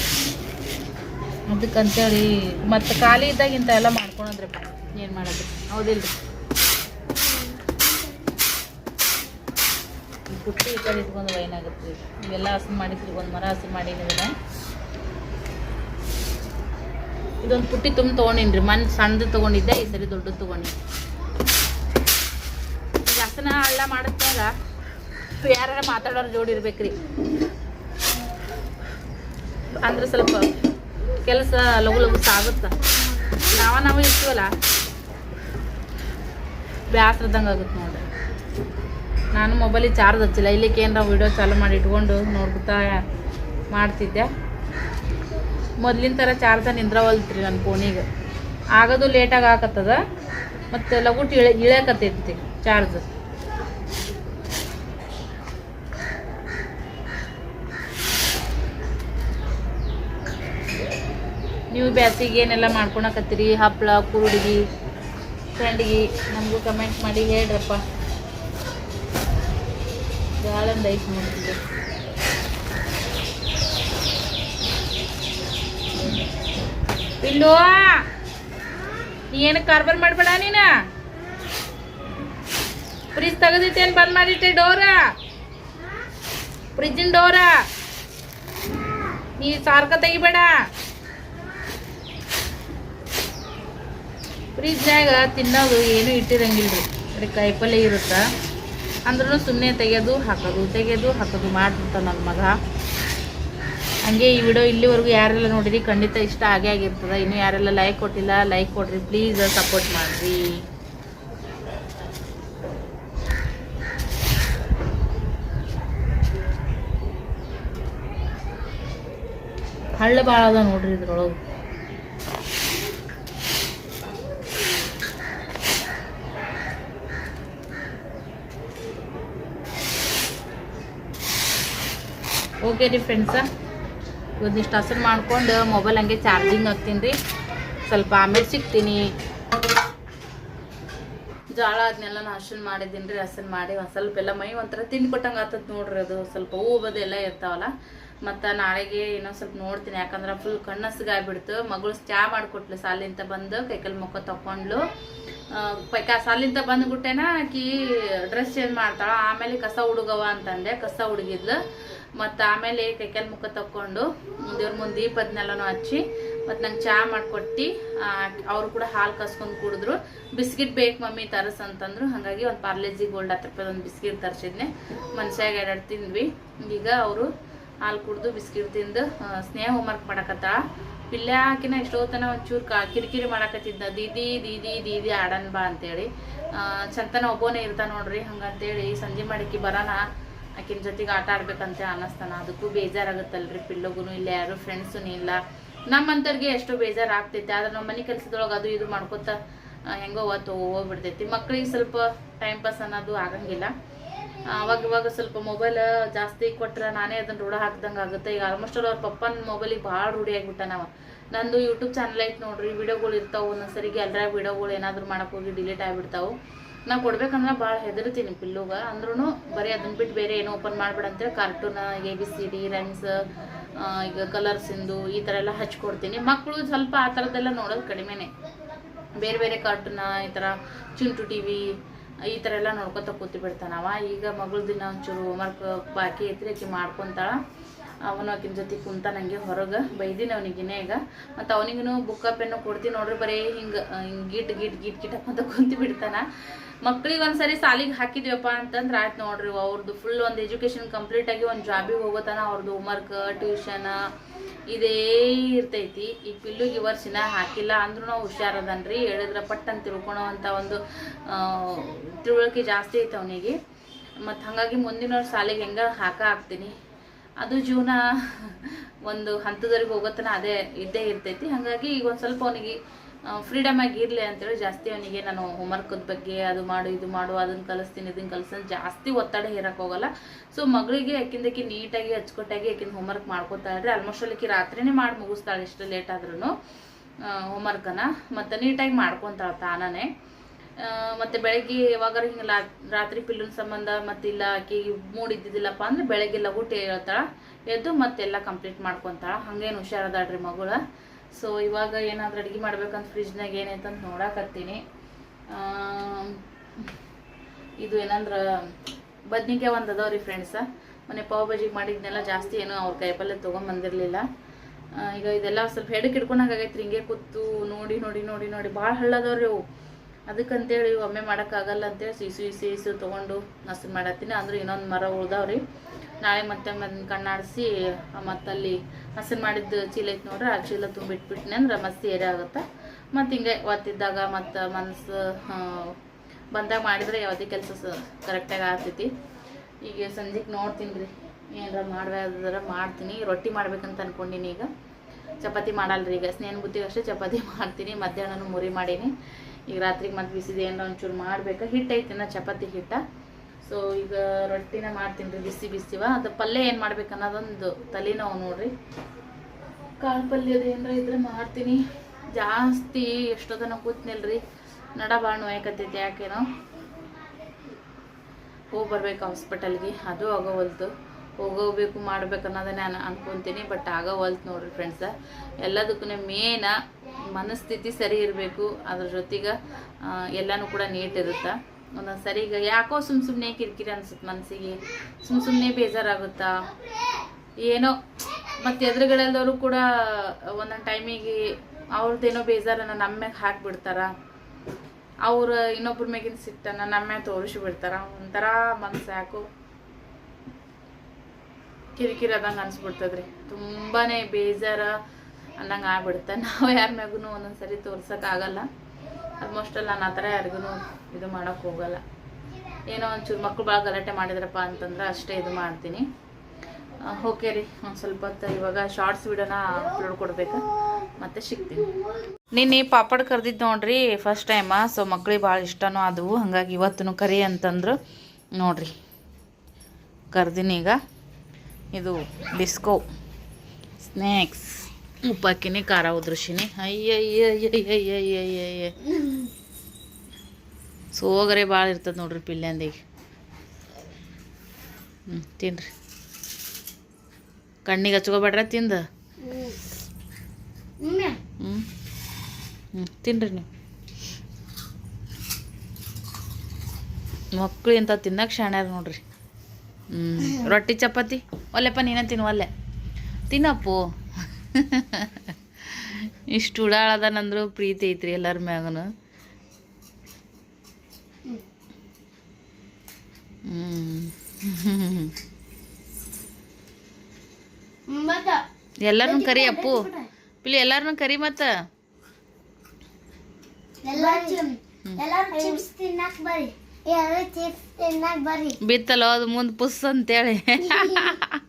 ಅದಕ್ಕಂತೇಳಿ ಮತ್ತು ಖಾಲಿ ಇದ್ದಾಗ ಇಂಥ ಎಲ್ಲ ಮಾಡ್ಕೊಳದ್ರಪ್ಪ ಏನು ಮಾಡೋದು? ಹೌದಿಲ್ರಿ? ಈ ಪುಟ್ಟಿ ಈ ಕಡೆ ಇಟ್ಕೊಂಡು ಏನಾಗುತ್ತೆ ಇವೆಲ್ಲ ಹಸು ಮಾಡಿದ್ರಿ ಒಂದು ಮರ ಹಸು ಮಾಡಿದ್ರೆ ಇದೊಂದು ಪುಟ್ಟಿ ತುಂಬ ತೊಗೊಂಡಿನ್ರಿ. ಮನ್ ಸಣ್ಣದು ತೊಗೊಂಡಿದ್ದೆ, ಈ ಸರಿ ದೊಡ್ಡದು ತೊಗೊಂಡಿ ಈಗ ಹಸನ ಹಳ್ಳ ಮಾಡಿದಾಗ ಯಾರ ಮಾತಾಡೋರು ಜೋಡಿ ಇರ್ಬೇಕ್ರಿ. ಅಂದ್ರೆ ಸ್ವಲ್ಪ ಕೆಲಸ ಲಘು ಲಘು ಸಾಗುತ್ತ. ನಾವ ನಾವು ಇರ್ತೀವಲ್ಲ, ಬ್ಯಾಸ್ರದಂಗೆ ಆಗುತ್ತೆ ನೋಡ್ರಿ. ನಾನು ಮೊಬೈಲಿಗೆ ಚಾರ್ಜ್ ಹಚ್ಚಿಲ್ಲ. ಇಲ್ಲಿಕ್ಕೆ ಏನಾರ ವಿಡಿಯೋ ಚಾಲು ಮಾಡಿ ಇಟ್ಕೊಂಡು ನೋಡ್ಕೊತಾ ಮಾಡ್ತಿದ್ದೆ. ಮೊದ್ಲಿನ ಥರ ಚಾರ್ಜ ನಿಂದ್ರವಲ್ತ್ರಿ ನನ್ನ ಫೋನಿಗೆ ಆಗೋದು ಲೇಟಾಗಿ ಹಾಕತ್ತದ ಮತ್ತು ಲಗುಟ್ ಇಳೆ ಇಳ್ಯಾಕತ್ತೈತಿ ಚಾರ್ಜ್. ನೀವು ಬ್ಯಾಸಿಗೆ ಏನೆಲ್ಲ ಮಾಡ್ಕೊಳಕತ್ತೀರಿ? ಹಪ್ಪಳ ಕುರುಡಿಗಿ ಸಂಡಿಗೆ ನಮಗೂ ಕಮೆಂಟ್ ಮಾಡಿ ಹೇಳ್ರಪ್ಪ. ಗಾಳಂದ ಐತೆ ನೋಡ್ತಿದ್ದೆ ಪಿಲ್ಲು ನೀ ಏನು ಕಾರ್ಬಾರ್ ಮಾಡ್ಬೇಡ ನೀನ. ಫ್ರಿಜ್ ತೆಗೆದಿತ್ತೇನು ಬಂದ್ ಮಾಡಿಟ್ಟೆ ಡೋರ? ಫ್ರಿಜ್ಜಿನ ಡೋರ? ನೀ ಸಾರ್ಕ ತೆಗಿಬೇಡ. ಫ್ರಿಜ್ನಾಗ ತಿನ್ನೋದು ಏನೂ ಇಟ್ಟಿರಂಗಿಲ್ರಿ. ಬರೀ ಕಾಯಿಪಲ್ಲೆ ಇರುತ್ತೆ? ಅಂದ್ರೂ ಸುಮ್ಮನೆ ತೆಗೆಯೋದು ಹಾಕೋದು ತೆಗೆಯೋದು ಹಾಕೋದು ಮಾಡ್ತಿರ್ತಾನೆ ನನ್ನ ಮಗ. ಹಂಗೆ ಈ ವಿಡಿಯೋ ಇಲ್ಲಿವರೆಗೂ ಯಾರೆಲ್ಲ ನೋಡಿರಿ ಖಂಡಿತ ಇಷ್ಟ ಆಗೇ ಆಗಿರ್ತದ. ಇನ್ನು ಯಾರೆಲ್ಲ ಲೈಕ್ ಕೊಟ್ಟಿಲ್ಲ ಲೈಕ್ ಕೊಡ್ರಿ ಪ್ಲೀಸ್ ಸಪೋರ್ಟ್ ಮಾಡಿರಿ. ಹಳ್ಳ ಭಾಳ ಅದ ನೋಡ್ರಿ ಇದ್ರೊಳಗೆ. ಓಕೆ ರೀ ಫ್ರೆಂಡ್ಸ ಒಂದಿಷ್ಟು ಹಸಿರು ಮಾಡ್ಕೊಂಡು ಮೊಬೈಲ್ ಹಂಗೆ ಚಾರ್ಜಿಂಗ್ ಹಾಕ್ತೀನಿ ರೀ. ಸ್ವಲ್ಪ ಆಮೇಲೆ ಸಿಗ್ತೀನಿ. ಜೋಳ ಅದನ್ನೆಲ್ಲ ನಾನು ಹಸನ್ ಮಾಡಿದ್ದೀನಿ ರೀ, ಹಸನ್ ಮಾಡಿ ಒಂದು ಸ್ವಲ್ಪ ಎಲ್ಲ ಮೈ ಒಂಥರ ತಿಂದು ಕೊಟ್ಟಂಗೆ ಆತತ್ ನೋಡ್ರಿ ಅದು. ಸ್ವಲ್ಪ ಹೂವು ಬದು ಎಲ್ಲ ಇರ್ತಾವಲ್ಲ. ಮತ್ತು ನಾಳೆಗೆ ಇನ್ನೊಂದು ಸ್ವಲ್ಪ ನೋಡ್ತೀನಿ, ಯಾಕಂದ್ರೆ ಫುಲ್ ಕಣ್ಣಸ್ಗಾಗ್ಬಿಡ್ತು. ಮಗಳು ಚಾ ಮಾಡಿಕೊಟ್ಲು ಸಾಲಿಂದ ಬಂದು, ಕೈಕಲ್ ಮುಖ ತಗೊಂಡ್ಲು ಪೈಕ ಸಾಲಿಂದ ಬಂದ್ಬಿಟ್ಟೇನ ಆಕಿ ಡ್ರೆಸ್ ಚೇಂಜ್ ಮಾಡ್ತಾಳ. ಆಮೇಲೆ ಕಸ ಹುಡುಗವ ಅಂತಂದೆ, ಕಸ ಹುಡುಗಿದ್ಲು. ಮತ್ತು ಆಮೇಲೆ ಕೈಕಾಲು ಮುಖ ತಕ್ಕೊಂಡು ದೇವ್ರ ಮುಂದೆ ದೀಪ ಅದನ್ನೆಲ್ಲನೂ ಹಚ್ಚಿ, ಮತ್ತು ನಂಗೆ ಚಹಾ ಮಾಡಿಕೊಟ್ಟು ಅವರು ಕೂಡ ಹಾಲು ಕಸ್ಕೊಂಡು ಕುಡಿದ್ರು. ಬಿಸ್ಕಿಟ್ ಬೇಕು ಮಮ್ಮಿ ತರಸ್ ಅಂತಂದ್ರು. ಹಾಗಾಗಿ ಒಂದು ಪಾರ್ಲೇಜಿ ಗೋಲ್ಡ್ ಹತ್ತು ರೂಪಾಯಿ ಒಂದು ಬಿಸ್ಕಿಟ್ ತರಿಸಿದ್ನೆ. ಮನುಷ್ಯಾಗ ಎರಡು ತಿಂದ್ವಿ. ಈಗ ಅವರು ಹಾಲು ಕುಡಿದು ಬಿಸ್ಕಿಟ್ ತಿಂದು ಸ್ನೇಹ ಹೋಮ್ವರ್ಕ್ ಮಾಡಕತ್ತಾಳ ಪಿಲ್ಲೆ ಹಾಕಿನ ಎಷ್ಟೋತನ ಒಂಚೂರು ಕಾ, ಕಿರಿಕಿರಿ ಮಾಡಕತ್ತಿದ್ದ ದೀದಿ ದೀದಿ ದೀದಿ ಆಡನ್ ಬಾ ಅಂತೇಳಿ. ಚಂತನ ಒಬ್ಬನೇ ಇರ್ತಾನೆ ನೋಡ್ರಿ, ಹಂಗಂತೇಳಿ ಸಂಜೆ ಮಾಡಿಕ್ಕೆ ಬರೋಣ ಆಕಿನ ಜೊತೆಗೆ ಆಟ ಆಡ್ಬೇಕಂತ ಅನ್ನಿಸ್ತಾನ. ಅದಕ್ಕೂ ಬೇಜಾರಾಗುತ್ತಲ್ರಿ. ಪಿಲ್ಲೋಗೂ ಇಲ್ಲ, ಯಾರು ಫ್ರೆಂಡ್ಸೂ ಇಲ್ಲ. ನಮ್ಮಂಥವ್ರಿಗೆ ಎಷ್ಟೋ ಬೇಜಾರು ಆಗ್ತೈತೆ ಆದ್ರೆ ನಮ್ಮ ಮನೆ ಕೆಲಸದೊಳಗೆ ಅದು ಇದು ಮಾಡ್ಕೊತ ಹೆಂಗೋ ಅವತ್ತು ಹೋಗ್ಬಿಡ್ತೈತಿ. ಮಕ್ಳಿಗೆ ಸ್ವಲ್ಪ ಟೈಮ್ ಪಾಸ್ ಅನ್ನೋದು ಆಗಂಗಿಲ್ಲ. ಅವಾಗ ಇವಾಗ ಸ್ವಲ್ಪ ಮೊಬೈಲ್ ಜಾಸ್ತಿ ಕೊಟ್ರೆ ನಾನೇ ಅದನ್ನ ರೂಢ ಹಾಕ್ದಂಗೆ ಆಗುತ್ತೆ. ಈಗ ಆಲ್ಮೋಸ್ಟ್ ಅವ್ರ ಪಪ್ಪನ ಮೊಬೈಲಿಗೆ ಭಾಳ ರೂಢಿ ಆಗಿಬಿಟ್ಟ ನಾವು ನಂದು ಯೂಟ್ಯೂಬ್ ಚಾನಲ್ ಐತೆ ನೋಡ್ರಿ. ವಿಡಿಯೋಗಳು ಇರ್ತಾವೆ ಒಂದೊಂದ್ಸರಿಗೆ ಎಲ್ಲರ ವಿಡಿಯೋಗಳು ಏನಾದರೂ ಮಾಡೋಕ್ಕೋಗಿ ಡಿಲೀಟ್ ಆಗಿಬಿಡ್ತಾವೆ. ನಾ ಕೊಡ್ಬೇಕಂದ್ರೆ ಭಾಳ ಹೆದರ್ತೀನಿ ಪಿಲ್ಲುಗ. ಅಂದ್ರೂ ಬರೀ ಅದನ್ನ ಬಿಟ್ಟು ಬೇರೆ ಏನೋ ಓಪನ್ ಮಾಡ್ಬೇಡ ಅಂತೇಳಿ cartoon A B C D rhymes ಈಗ ಕಲರ್ಸಿಂದು ಈ ಥರ ಎಲ್ಲ ಹಚ್ಕೊಡ್ತೀನಿ ಮಕ್ಕಳು ಸ್ವಲ್ಪ ಆ ಥರದ್ದೆಲ್ಲ ನೋಡೋದು ಕಡಿಮೆನೆ. ಬೇರೆ ಬೇರೆ ಕಾರ್ಟೂನ ಈ ಥರ ಚಿಂಟು ಟಿ ವಿ ಈ ಥರ ಎಲ್ಲ ನೋಡ್ಕೊತ ಕೂತಿ ಅವ. ಈಗ ಮಗಳ ದಿನ ಒಂಚೂರು ಹೋಮ್ವರ್ಕ್ ಬಾಕಿ ಐತ್ರಿ, ಆಕೆ ಮಾಡ್ಕೊತಾಳ. ಅವನು ಆಕಿನ ಜೊತೆ ಕುಂತ ನನಗೆ ಹೊರಗೆ. ಬೈದಿನಿ ಅವನಿಗಿನೇ ಈಗ. ಮತ್ತು ಅವನಿಗೂ ಬುಕ್ಕ ಪೆನ್ನು ಕೊಡ್ತೀನಿ ನೋಡ್ರಿ ಬರೀ ಹಿಂಗೆ ಹಿಂಗೆ ಗಿಟ್ ಗಿಟ್ ಗಿಟ್ ಗಿಟ್ ಹಾಕೊಂತ ಕುಂತು ಬಿಡ್ತಾನ. ಮಕ್ಳಿಗೆ ಒಂದ್ಸರಿ ಸಾಲಿಗೆ ಹಾಕಿದ್ವಪ್ಪ ಅಂತಂದ್ರೆ ಆಯ್ತು ನೋಡ್ರಿ ಅವ್ರದ್ದು ಫುಲ್ ಒಂದು ಎಜುಕೇಶನ್ ಕಂಪ್ಲೀಟ್ ಆಗಿ ಒಂದು ಜಾಬಿಗೆ ಹೋಗೋತನ ಅವ್ರದ್ದು ಹೋಮ್ವರ್ಕ್ ಟ್ಯೂಷನ್ ಇದೇ ಇರ್ತೈತಿ. ಈ ಪಿಲ್ಲುಗೆ ಈ ವರ್ಷಿನ ಹಾಕಿಲ್ಲ ಅಂದ್ರೂ ನಾವು ಹುಷಾರದನ್ರಿ ಹೇಳಿದ್ರೆ ಪಟ್ ಅಂತ ತಿಳ್ಕೊಳೋ ಅಂತ ಒಂದು ತಿಳುವಳಿಕೆ ಜಾಸ್ತಿ ಐತೆ ಅವನಿಗೆ. ಮತ್ತು ಹಾಗಾಗಿ ಮುಂದಿನ ಶಾಲೆಗೆ ಹೆಂಗೆ ಹಾಕ ಹಾಕ್ತೀನಿ. ಅದು ಜೀವನ <laughs> ಒಂದು ಹಂತದವರೆಗೆ ಹೋಗೋತನ ಅದೇ ಇದ್ದೇ ಇರ್ತೈತಿ. ಹಾಗಾಗಿ ಈಗ ಒಂದು ಸ್ವಲ್ಪ ಅವನಿಗೆ ಫ್ರೀಡಮ್ ಆಗಿ ಇರಲಿ ಅಂತೇಳಿ ಜಾಸ್ತಿ ಅವನಿಗೆ ನಾನು ಹೋಮ್ವರ್ಕದ ಬಗ್ಗೆ ಅದು ಮಾಡು, ಇದು ಮಾಡು ಅದನ್ನು ಕಲಿಸ್ತೀನಿ ಇದನ್ನು ಕಲಿಸ್ತೀನಿ ಜಾಸ್ತಿ ಒತ್ತಡ ಹೇರಕ್ಕೆ ಹೋಗಲ್ಲ. ಸೊ ಮಗಳಿಗೆ ಯಾಕಿಂದಕ್ಕೆ ನೀಟಾಗಿ, ಅಚ್ಚುಕಟ್ಟಾಗಿ ಯಾಕಿಂದ ಹೋಮ್ವರ್ಕ್ ಮಾಡ್ಕೊತಾಳ್ರಿ ಆಲ್ಮೋಸ್ಟ್ ಅಲ್ಲಿಗೆ ರಾತ್ರಿನೇ ಮಾಡಿ ಮುಗಿಸ್ತಾಳೆ ಎಷ್ಟು ಲೇಟ್ ಆದ್ರೂ ಹೋಮ್ವರ್ಕನ್ನು ಮತ್ತು ನೀಟಾಗಿ ಮಾಡ್ಕೊತಾಳೆ ತಾನೇ ಮತ್ತು ಬೆಳಗ್ಗೆ ಯಾವಾಗಾರ ಹಿಂಗೆ ರಾತ್ರಿ ಪಿಲ್ಲುನ ಸಂಬಂಧ ಮತ್ತಿಲ್ಲ, ಆಕೆ ಮೂಡ್ ಇದ್ದಿದ್ದಿಲ್ಲಪ್ಪ ಅಂದ್ರೆ ಬೆಳಗ್ಗೆ ಊಟ ಹೇಳ್ತಾಳೆ. ಎದ್ದು ಮತ್ತೆಲ್ಲ ಕಂಪ್ಲೀಟ್ ಮಾಡ್ಕೊತಾಳ. ಹಂಗೇನು ಹುಷಾರದಾಳ್ರಿ ಮಗಳ? ಸೊ ಇವಾಗ ಏನಾದರೂ ಅಡುಗೆ ಮಾಡ್ಬೇಕಂತ ಫ್ರಿಜ್ನಾಗ ಏನೈತಂತ ನೋಡಾಕತ್ತೀನಿ. ಇದು ಏನಂದ್ರೆ, ಬದ್ನಿಕಾಯಿ ಒಂದು ಅದಾವ ರೀ ಫ್ರೆಂಡ್ಸ ಮೊನ್ನೆ ಪಾವ್ ಬಜಿಗೆ ಮಾಡಿದ್ನೆಲ್ಲ ಜಾಸ್ತಿ ಏನು ಅವ್ರ ಕೈಪಲ್ಲೆ ತೊಗೊಂಬಂದಿರಲಿಲ್ಲ ಈಗ ಇದೆಲ್ಲ ಸ್ವಲ್ಪ ಹೆಡಕ್ಕೆ ಹಿಡ್ಕೊಂಡಾಗೈತ್ರಿ ಹಿಂಗೆ ಕೂತು ನೋಡಿ ನೋಡಿ ನೋಡಿ ನೋಡಿ. ಭಾಳ ಹಳ್ಳದವ್ರಿ ಅವು ಅದಕ್ಕಂತೇಳಿ ಒಮ್ಮೆ ಮಾಡೋಕ್ಕಾಗಲ್ಲ ಅಂತೇಳಿ ಸಿಸು ಇಸು ಇಸು ತೊಗೊಂಡು ಹಸರು ಮಾಡತ್ತೀನಿ. ಅಂದ್ರೆ ಇನ್ನೊಂದು ಮರ ಉಳ್ದಾವ್ರಿ. ನಾಳೆ ಮತ್ತೆ ಅದನ್ನ ಕಣ್ಣಾಡಿಸಿ ಮತ್ತಲ್ಲಿ ಹಸರು ಮಾಡಿದ್ದು ಚೀಲ ಐತೆ ನೋಡ್ರಿ, ಆ ಚೀಲ ತುಂಬಿಟ್ಬಿಟ್ನಿ ಅಂದ್ರೆ ಮಸ್ತಿ ಏರಿ ಆಗುತ್ತೆ. ಮತ್ತು ಹಿಂಗೆ ಒತ್ತಿದ್ದಾಗ ಮತ್ತು ಮನಸ್ಸು ಬಂದಾಗ ಮಾಡಿದ್ರೆ ಯಾವುದೇ ಕೆಲಸ ಕರೆಕ್ಟಾಗಿ ಆಗ್ತೈತಿ. ಈಗ ಸಂಜೆಗೆ ನೋಡ್ತೀನಿ ರೀ ಏನಾರ ಮಾಡಬೇಕಾದ್ರೆ ಮಾಡ್ತೀನಿ, ರೊಟ್ಟಿ ಮಾಡ್ಬೇಕಂತ ಅಂದ್ಕೊಂಡಿನಿ ಈಗ. ಚಪಾತಿ ಮಾಡಲ್ರಿ ಈಗ, ಸ್ನೇಹನ ಬುತ್ತಿಗಷ್ಟೇ ಚಪಾತಿ <laughs> ಮಾಡ್ತೀನಿ, ಮಧ್ಯಾಹ್ನನೂ ಮುರಿ ಮಾಡೀನಿ. ಈಗ ರಾತ್ರಿಗೆ ಮತ್ತೆ ಬಿಸಿದು ಏನಾರ ಒಂಚೂರು ಮಾಡ್ಬೇಕು ಹಿಟ್ಟು ಐತಿನ ಚಪಾತಿ ಹಿಟ್ಟ. ಸೊ ಈಗ ರೊಟ್ಟಿನ ಮಾಡ್ತೀನಿ ರೀ ಬಿಸಿ ಬಿಸಿವ. ಅದು ಪಲ್ಯ ಏನು ಮಾಡ್ಬೇಕು ಅನ್ನೋದೊಂದು ತಲೆನೋವು ನೋಡ್ರಿ. ಕಾಳು ಪಲ್ಯದ ಏನಾರ ಇದ್ರೆ ಮಾಡ್ತೀನಿ. ಜಾಸ್ತಿ ಎಷ್ಟೊತ್ತನ ಕೂತ್ನಿಲ್ರಿ. ನಡ ಭಾಳ ನೋಯಕತ್ತೈತಿ ಯಾಕೇನೋ. ಹೋಗಿ ಬರ್ಬೇಕು ಹಾಸ್ಪಿಟಲ್ಗೆ ಅದು ಆಗೋವಲ್ತು ಹೋಗೋಗ್ಬೇಕು ಮಾಡ್ಬೇಕು ಅನ್ನೋದನ್ನೇ ನಾನು ಅನ್ಕೊಂತೀನಿ. ಬಟ್ ಆಗೋವಲ್ತು ನೋಡ್ರಿ ಫ್ರೆಂಡ್ಸ ಎಲ್ಲದಕ್ಕೂ ಮೇನ ಮನಸ್ಥಿತಿ ಸರಿ ಇರಬೇಕು. ಅದ್ರ ಜೊತೆಗೆ ಎಲ್ಲನೂ ಕೂಡ ನೀಟ್ ಇರುತ್ತೆ. ಒಂದೊಂದು ಸರಿ ಈಗ ಯಾಕೋ ಸುಮ್ಮ ಸುಮ್ಮನೆ ಕಿರಿಕಿರಿ ಅನ್ಸುತ್ತೆ ಮನಸ್ಸಿಗೆ ಸುಮ್ಮ ಸುಮ್ಮನೆ ಬೇಜಾರಾಗುತ್ತಾ? ಏನೋ ಮತ್ತು ಎದುರುಗಡೆದವರು ಕೂಡ ಒಂದೊಂದು ಟೈಮಿಗೆ ಅವ್ರದ್ದೇನೋ ಬೇಜಾರನ್ನ ನಮ್ಮ ಮ್ಯಾಗ ಹಾಕ್ಬಿಡ್ತಾರ. ಅವ್ರ ಇನ್ನೊಬ್ರ ಮೇಗಿನ ಸಿಟ್ಟನ್ನ ನಮ್ಮ ಮ್ಯಾಗ ತೋರಿಸಿ ಬಿಡ್ತಾರ. ಒಂಥರ ಮನ್ಸು ಯಾಕೋ ಕಿರಿಕಿರಿ ಆದಂಗೆ ಅನ್ಸ್ಬಿಡ್ತದ್ರಿ. ತುಂಬಾನೇ ಬೇಜಾರ ಅನ್ನಂಗೆ ಆಗ್ಬಿಡುತ್ತೆ. ನಾವು ಯಾರ ಮ್ಯಾಗೂ ಒಂದೊಂದು ಸರಿ ತೋರ್ಸೋಕ್ಕಾಗಲ್ಲ ಆಲ್ಮೋಸ್ಟ್ ನಾನು ಆ ಥರ ಯಾರಿಗೂ ಇದು ಮಾಡೋಕೆ ಹೋಗಲ್ಲ. ಏನೋ ಒಂಚೂರು ಮಕ್ಕಳು ಭಾಳ ಗಲಾಟೆ ಮಾಡಿದ್ರಪ್ಪ ಅಂತಂದ್ರೆ ಅಷ್ಟೇ ಇದು ಮಾಡ್ತೀನಿ. ಓಕೆ ರೀ, ಒಂದು ಸ್ವಲ್ಪ ಹೊತ್ತು ಇವಾಗ ಶಾರ್ಟ್ಸ್ ವಿಡಿಯೋನ ಅಪ್ಲೋಡ್ ಕೊಡಬೇಕು. ಮತ್ತೆ ಸಿಗ್ತೀನಿ. ನಿನ್ನೆ ಪಾಪಡ್ ಕರೆದಿದ್ದು ನೋಡ್ರಿ ಫಸ್ಟ್ ಟೈಮ ಸೊ ಮಕ್ಳಿಗೆ ಭಾಳ ಇಷ್ಟನೂ ಆದವು. ಹಂಗಾಗಿ ಇವತ್ತು ಕರಿ ಅಂತಂದ್ರು. ನೋಡ್ರಿ, ಕರ್ದಿನಿ ಈಗ. ಇದು ಬಿಸ್ಕೋ ಸ್ನ್ಯಾಕ್ಸ್ ಉಪ್ಪಾಕಿನಿ ಖಾರ ಉದ್ರಸಿನಿ. ಅಯ್ಯಯ್ಯಯ್ಯಯ್ಯಯ್ಯಯ್ಯಯ್ಯ ಸೋಗರೆ ಭಾಳ ಇರ್ತದೆ ನೋಡ್ರಿ ಪಿಲ್ಲಂದಿಗೆ ಹ್ಞೂ ತಿನ್ರಿ ಕಣ್ಣಿಗೆ ಹಚ್ಕೋಬೇಡ್ರ ತಿಂದು ಹ್ಞೂ ಹ್ಞೂ ತಿನ್ರಿ ನೀವು ಮಕ್ಕಳು ಇಂಥ ತಿನ್ನಕ್ಕೆ ಶಾಣ್ಯಾರ ನೋಡ್ರಿ ಹ್ಞೂ ರೊಟ್ಟಿ ಚಪಾತಿ ಒಲ್ಲೆಪ್ಪ ನೀನ ತಿನ್ನು ಒಲ್ಲೆ ತಿನ್ನಪ್ಪು ಇಷ್ಟು ಉಡಾಳದನಂದ್ರು ಪ್ರೀತಿ ಐತ್ರಿ ಎಲ್ಲರ ಮ್ಯಾಗನು. ಎಲ್ಲರನ್ನೂ ಕರಿ ಅಪ್ಪು. ಪಿಲಿ ಎಲ್ಲಾರನು ಕರಿ ಮತ್ತ. ಬಿತ್ತಲ್ಲ ಅದು ಮುಂದೆ ಪುಸ್ ಅಂತೇಳಿ. <laughs>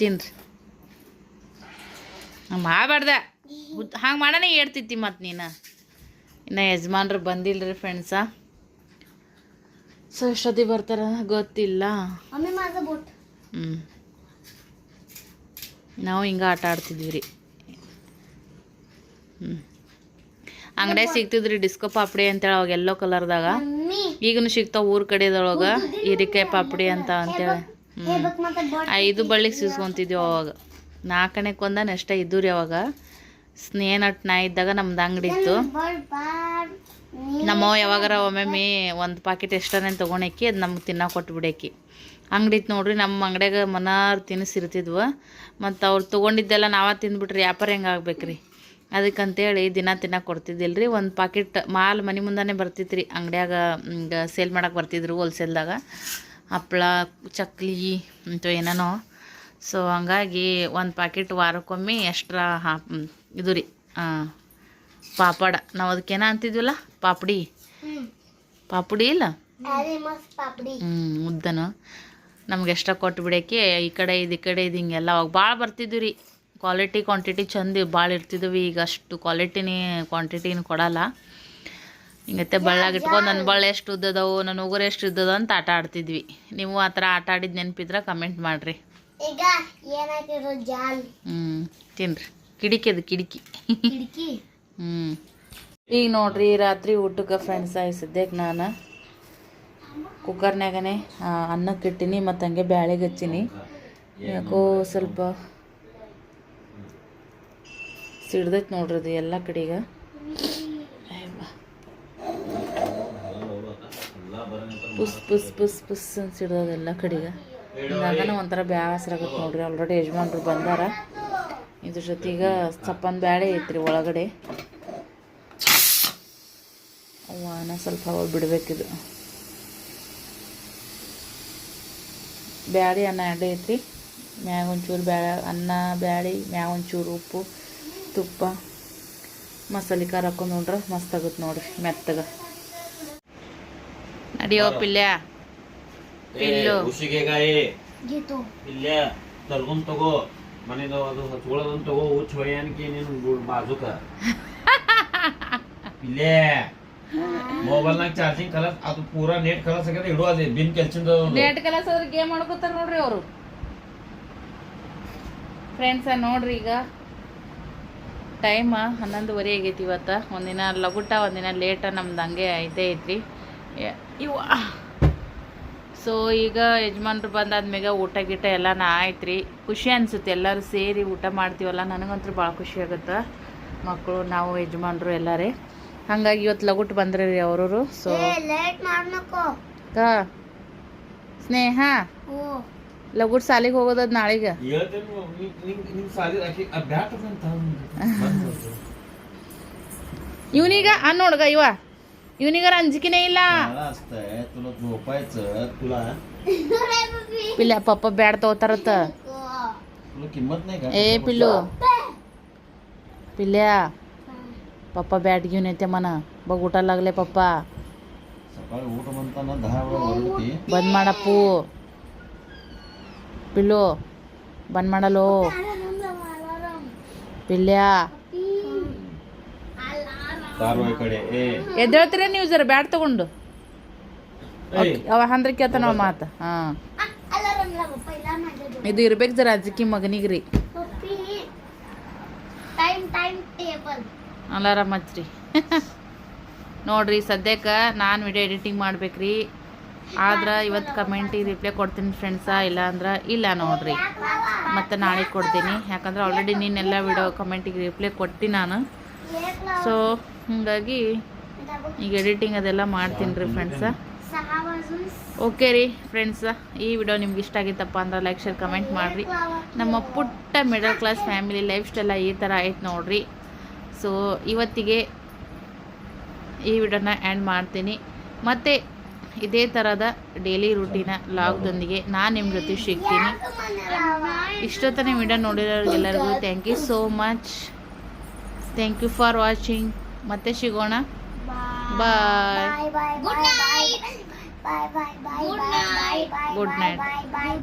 ತಿನ್ರಿ. ಮಾಡಬಾರ್ದ. ಹಂಗೆ ಮಾಡೋಣ ಹೇಳ್ತಿತ್ತಿ ಮತ್ತು ನೀನು. ಇನ್ನು ಯಜಮಾನ್ರು ಬಂದಿಲ್ಲರಿ ಫ್ರೆಂಡ್ಸ ಸೊ ಎಷ್ಟೊತ್ತಿಗೆ ಬರ್ತಾರ ಗೊತ್ತಿಲ್ಲ. ಹ್ಞೂ ನಾವು ಹಿಂಗೆ ಆಟ ಆಡ್ತಿದ್ವಿ ರೀ ಹ್ಞೂ ಅಂಗಡಿಯಾಗ ಸಿಗ್ತಿದ್ರಿ ಡಿಸ್ಕೋ ಪಾಪಡಿ ಅಂತೇಳಿ ಅವಾಗ ಎಲ್ಲೋ ಕಲರ್ದಾಗ ಈಗನು ಸಿಗ್ತಾವ ಊರ ಕಡೆದೊಳಗೆ ಹೀರಿಕಾಯಿ ಪಾಪಡಿ ಅಂತ ಅಂತೇಳಿ. ಐದು ಬಳ್ಳಿಗೆ ಸೀಸ್ಕೊಂತಿದ್ವಿ ಅವಾಗ. ನಾಲ್ಕನೇ ಒಂದ ನೆಷ್ಟ ಇದ್ದು ರೀ ಅವಾಗ. ಸ್ನೇಹನಟ್ ನಾ ಇದ್ದಾಗ ನಮ್ದು ಅಂಗಡಿ ಇತ್ತು. ನಮ್ಮವ ಯಾವಾಗಾರ ಒಮ್ಮೊಮ್ಮೆ ಒಂದು ಪಾಕೆಟ್ ಎಷ್ಟನೇ ತೊಗೊಂಡಾಕಿ ಅದು ನಮ್ಗೆ ತಿನ್ನ ಕೊಟ್ಬಿಡಾಕಿ ಅಂಗಡಿ ಇತ್ತು ನೋಡ್ರಿ ನಮ್ಮ ಅಂಗಡಿಯಾಗ ಮನಾರು ತಿನ್ನಿಸಿರ್ತಿದ್ವು ಮತ್ತು ಅವ್ರು ತೊಗೊಂಡಿದ್ದೆಲ್ಲ ನಾವೇ ತಿಂದ್ಬಿಟ್ರಿ ವ್ಯಾಪಾರ ಹೆಂಗೆ ಆಗ್ಬೇಕ್ರಿ? ಅದಕ್ಕಂತೇಳಿ ದಿನ ತಿನ್ನ ಕೊಡ್ತಿದ್ದಿಲ್ಲ ರೀ ಒಂದು ಪಾಕೆಟ್ ಮಾಲ್ ಮನೆ ಮುಂದಾನೆ ಬರ್ತಿತ್ತು ರೀ ಅಂಗಡಿಯಾಗ ಸೇಲ್ ಮಾಡೋಕೆ ಬರ್ತಿದ್ರು ಹೋಲ್ಸೇಲ್ದಾಗ ಹಪ್ಳ ಚಕ್ಕಲಿ ಇಂಥವು ಏನೇನೋ. ಸೊ ಹಂಗಾಗಿ ಒಂದು ಪ್ಯಾಕೆಟ್ ವಾರಕ್ಕೊಮ್ಮೆ ಎಕ್ಸ್ಟ್ರಾ ಹಾ ಇದು ರೀ ಪಾಪಡ. ನಾವು ಅದಕ್ಕೇನ ಅಂತಿದ್ವಲ್ಲ? ಪಾಪಡಿ. ಪಾಪಡಿ ಇಲ್ಲ? ಹ್ಞೂ ಉದ್ದನು. ನಮ್ಗೆ ಎಕ್ಸ್ಟ್ರಾ ಕೊಟ್ಟು ಬಿಡೋಕೆ ಈ ಕಡೆ ಇದು ಈ ಕಡೆ ಇದು ಹಿಂಗೆಲ್ಲ ಅವಾಗ ಭಾಳ ಬರ್ತಿದ್ವಿ ರೀ. ಕ್ವಾಲಿಟಿ ಕ್ವಾಂಟಿಟಿ ಚಂದ ಭಾಳ ಇರ್ತಿದ್ವಿ. ಈಗ ಅಷ್ಟು ಕ್ವಾಲಿಟಿನೇ ಕ್ವಾಂಟಿಟಿನೂ ಕೊಡಲ್ಲ. ಹಿಂಗತ್ತೆ ಬಳ್ಳಾಗ ಇಟ್ಕೊಂಡು ನನ್ನ ಬಳ್ಳ ಎಷ್ಟು ಉದ್ದದವು ನನ್ನ ಉಗುರು ಎಷ್ಟು ಉದ್ದದ ಅಂತ ಆಟ ಆಡ್ತಿದ್ವಿ. ನೀವು ಆ ಥರ ಆಟ ಆಡಿದ ನೆನಪಿದ್ರೆ ಕಮೆಂಟ್ ಮಾಡಿರಿ. ಹ್ಞೂ ತಿನ್ರಿ. ಕಿಡಿಕಿ ಅದು ಕಿಡಿಕಿ. ಹ್ಞೂ ಈಗ ನೋಡ್ರಿ ರಾತ್ರಿ ಊಟಕ್ಕೆ ಫ್ರೆಂಡ್ಸ್ ಆಗಿ ಸದ್ಯಕ್ಕೆ ನಾನು ಕುಕ್ಕರ್ನ್ಯಾಗನೆ ಆ, ಅನ್ನಕ್ಕೆ ಇಟ್ಟಿನಿ ಮತ್ತು ಹಂಗೆ ಬ್ಯಾಳೆಗೆ ಹಚ್ಚಿನಿ. ಯಾಕೋ ಸ್ವಲ್ಪ ಸಿಡ್ದೈತೆ ನೋಡ್ರಿ ಅದು ಎಲ್ಲ ಕಡೆಗೆ ಪುಸ್ ಪುಸ್ ಪುಸ್ ಪುಸ್ ಅಂತ ಎಲ್ಲ ಕಡೆಗೆ. ಹಿಂಗಾಗನ ಒಂಥರ ಬ್ಯಾಸರ ಆಗತ್ತೆ ನೋಡ್ರಿ. ಆಲ್ರೆಡಿ ಯಜಮಾನ್ರು ಬಂದಾರ. ಇದ್ರ ಜೊತೆಗೆ ಸಪ್ಪನ್ ಬ್ಯಾಳೆ ಐತ್ರಿ ಒಳಗಡೆ. ಅವನ ಸ್ವಲ್ಪ ಹವ ಬಿಡ್ಬೇಕಿದು. ಬ್ಯಾಳಿ ಅನ್ನ ಎಡೆ ಐತ್ರಿ. ಮ್ಯಾಗ ಒಂಚೂರು ಬ್ಯಾ ಅನ್ನ, ಬ್ಯಾಳಿ, ಮ್ಯಾಗ ಒಂಚೂರು ಉಪ್ಪು, ತುಪ್ಪ, ಮಸಾಲೆ ಖಾರ ಹಾಕೊಂಡು ನೋಡ್ರೆ ಮಸ್ತ್ ಆಗುತ್ತೆ ನೋಡ್ರಿ, ಮೆತ್ತಗ. ನಡಿಯೋ ಪಿಲ್ಯ? ಪಿಲ್ಲು. ಉಸಿಗೆಗಾಯಿ ಗೀತು ಇಲ್ಲೇ ತರ್ಗೊಂಡ್ ತಗೋ. ಮನೆದು ಅದು ಹಚ್ಕೊಳ್ಳೋದನ್ ತಗೋ ಹುಚ್ಚ ಹೊಯ್ಯಾನ್ಕಿ ನೀನು ಬಾಜುಕ. <laughs> ಮೊಬೈಲ್ ನಾಗ ಚಾರ್ಜಿಂಗ್ ಕಲಸ್ ಅದು ಪೂರಾ ನೆಟ್ ಕಲಸ್ ಆಗ್ಯದ ಇಡು ಅದೇ ಬಿನ್ ಕೆಲ್ಸಿಂದ ನೆಟ್ ಕೆಲಸ ಆದ್ರೆ ಗೇಮ್ ಮಾಡ್ಕೋತಾರ ನೋಡ್ರಿ ಅವರು. ಫ್ರೆಂಡ್ಸ ನೋಡ್ರಿ ಈಗ. ಟೈಮ ಹನ್ನೊಂದುವರೆ ಆಗೈತಿ ಇವತ್ತು. ಒಂದಿನ ಲಗುಟ ಒಂದಿನ ಲೇಟ ನಮ್ದು ಹಂಗೆ ಐತೆ ಐತ್ರಿ. ಇವ ಸೊ ಈಗ ಯಜಮಾನ್ರು ಬಂದಾದ್ಮೇಲೆ ಊಟ ಗೀಟ ಎಲ್ಲ ಆಯ್ತು ರೀ ಖುಷಿ ಅನ್ಸುತ್ತೆ ಎಲ್ಲರೂ ಸೇರಿ ಊಟ ಮಾಡ್ತೀವಲ್ಲ ನನಗಂತೂ ಭಾಳ ಖುಷಿ ಆಗುತ್ತೆ. ಮಕ್ಕಳು ನಾವು ಯಜಮಾನ್ರು ಎಲ್ಲರೇ. ಹಂಗಾಗಿ ಇವತ್ತು ಲಗುಟ್ ಬಂದ್ರಿ ರೀ ಅವರು ಸೊ ಏ ಲೇಟ್ ಮಾಡ್ನಕೋ. ಕಾ ಸ್ನೇಹ? ಓ ಲಗುಟ್ ಸಾಲಿಗೆ ಹೋಗೋದದ್ ನಾಳೆಗೆ? ಇವನೀಗ ಆ ನೋಡ್ಗ ಇವ. युनिगर की नाही असतंय तुला झोपायचं तुला पिल्या पप्पा बॅड तो उतरत तुला किंमत नाही का? ए पिलो पिल्या पप्पा बॅट घेऊन येते म्हणा. बघ उठा लागले पप्पा. सकाळी उठ म्हणताना दहा वेळा बनमाडा पू. पिलो बनमाडा लो. पिल्या. ಧಾರವಾಡ ಕಡೆ. ನೀವು ಜರ ಬ್ಯಾಟ್ ತಗೊಂಡು? ಅವ ಅಂದ್ರೆ ಕೇಳ್ತಾನ ಅವ ಮಾತು. ಹಾಂ. ಇದು ಇರ್ಬೇಕು ಜರ ಅಜ್ಜಿಕಿ ಮಗನಿಗೆ ರೀ. ಅಲಾರಾಮ್ ಹಚ್ಚ್ರಿ <laughs> ನೋಡ್ರಿ ಸದ್ಯಕ್ಕೆ ನಾನು ವಿಡಿಯೋ ಎಡಿಟಿಂಗ್ ಮಾಡ್ಬೇಕ್ರಿ. ಆದ್ರೆ ಇವತ್ತು ಕಮೆಂಟಿಗೆ ರಿಪ್ಲೈ ಕೊಡ್ತೀನಿ ಫ್ರೆಂಡ್ಸ ಇಲ್ಲ ಅಂದ್ರೆ ಇಲ್ಲ ನೋಡ್ರಿ. ಮತ್ತು ನಾಳೆಗೆ ಕೊಡ್ತೀನಿ. ಯಾಕಂದ್ರೆ ಆಲ್ರೆಡಿ ನೀನೆಲ್ಲ ವಿಡಿಯೋ ಕಮೆಂಟಿಗೆ ರಿಪ್ಲೈ ಕೊಡ್ತೀನಿ ನಾನು. ಸೊ ಹಂಗಾಗಿ ಈಗ ಎಡಿಟಿಂಗ್ ಅದೆಲ್ಲ ಮಾಡ್ತೀನಿ ರೀ ಫ್ರೆಂಡ್ಸ ಓಕೆ ರೀ ಫ್ರೆಂಡ್ಸ ಈ ವಿಡಿಯೋ ನಿಮ್ಗೆ ಇಷ್ಟ ಆಗಿತ್ತಪ್ಪ ಅಂದ್ರೆ ಲೈಕ್ ಶೇರ್ ಕಮೆಂಟ್ ಮಾಡಿರಿ. ನಮ್ಮ ಪುಟ್ಟ middle class family lifestyle ಈ ಥರ ಆಯ್ತು ನೋಡಿರಿ. ಸೊ ಇವತ್ತಿಗೆ ಈ ವಿಡಿಯೋನ ಆ್ಯಂಡ್ ಮಾಡ್ತೀನಿ. ಮತ್ತು ಇದೇ ಥರದ ಡೈಲಿ ರೂಟೀನ ಲಾಗ್ದೊಂದಿಗೆ ನಾನು ನಿಮ್ಮ ಜೊತೆ ಸಿಗ್ತೀನಿ. ಇಷ್ಟೊತ್ತನೇ video ನೋಡಿರೋರಿಗೆಲ್ಲರಿಗೂ thank you so much thank you for watching ಮತ್ತೆ ಸಿಗೋಣ. Bye good bye.